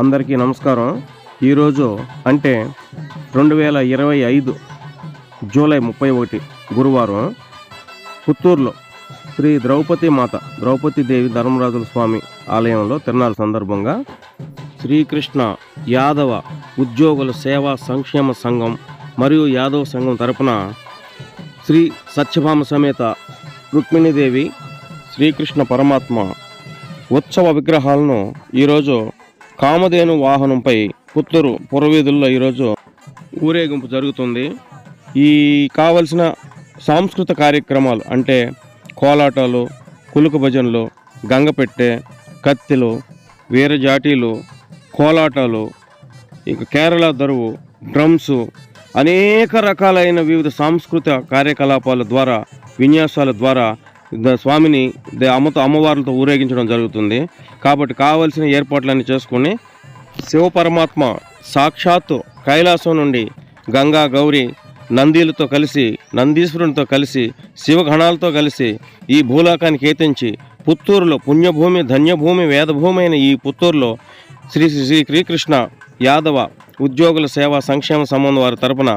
అందరికీ నమస్కారం. ఈరోజు అంటే రెండు వేల ఇరవై ఐదు జూలై ముప్పై ఒకటి గురువారం పుత్తూరులో శ్రీ ద్రౌపది మాత ద్రౌపదీదేవి ధర్మరాజుల స్వామి ఆలయంలో తిరునాళ్ళ సందర్భంగా శ్రీకృష్ణ యాదవ ఉద్యోగుల సేవా సంక్షేమ సంఘం మరియు యాదవ సంఘం తరపున శ్రీ సత్యభామ సమేత రుక్మిణీదేవి శ్రీకృష్ణ పరమాత్మ ఉత్సవ విగ్రహాలను ఈరోజు కామధేను వాహనంపై పుత్తూరు పురవీధుల్లో ఈరోజు ఊరేగింపు జరుగుతుంది. ఈ కావలసిన సాంస్కృతిక కార్యక్రమాలు అంటే కోలాటాలు కులుకు భజనలు గంగపెట్టె కత్తిలు వీరజాటీలు కోలాటాలు ఇక కేరళ దరువు డ్రమ్స్ అనేక రకాలైన వివిధ సాంస్కృతిక కార్యకలాపాల ద్వారా విన్యాసాల ద్వారా స్వామిని అమ్మతో అమ్మవార్లతో ఊరేగించడం జరుగుతుంది. కాబట్టి కావలసిన ఏర్పాట్లన్నీ చేసుకొని శివపరమాత్మ సాక్షాత్తు కైలాసం నుండి గంగా గౌరి నందీలతో కలిసి నందీశ్వరునితో కలిసి శివగణాలతో కలిసి ఈ భూలోకానికి ఏతించి పుత్తూరులో పుణ్యభూమి ధన్యభూమి వేదభూమి అయిన ఈ పుత్తూరులో శ్రీ శ్రీ శ్రీకృష్ణ యాదవ ఉద్యోగుల సేవా సంక్షేమ సంబంధం వారి తరపున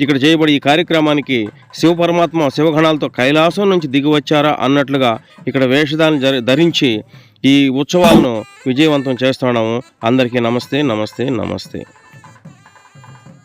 ఇక్కడ చేయబడి ఈ కార్యక్రమానికి శివపరమాత్మ శివగణాలతో కైలాసం నుంచి దిగివచ్చారా అన్నట్లుగా ఇక్కడ వేషధాన్ని ధరించి ఈ ఉత్సవాలను విజయవంతం చేస్తున్నాము. అందరికీ నమస్తే నమస్తే నమస్తే.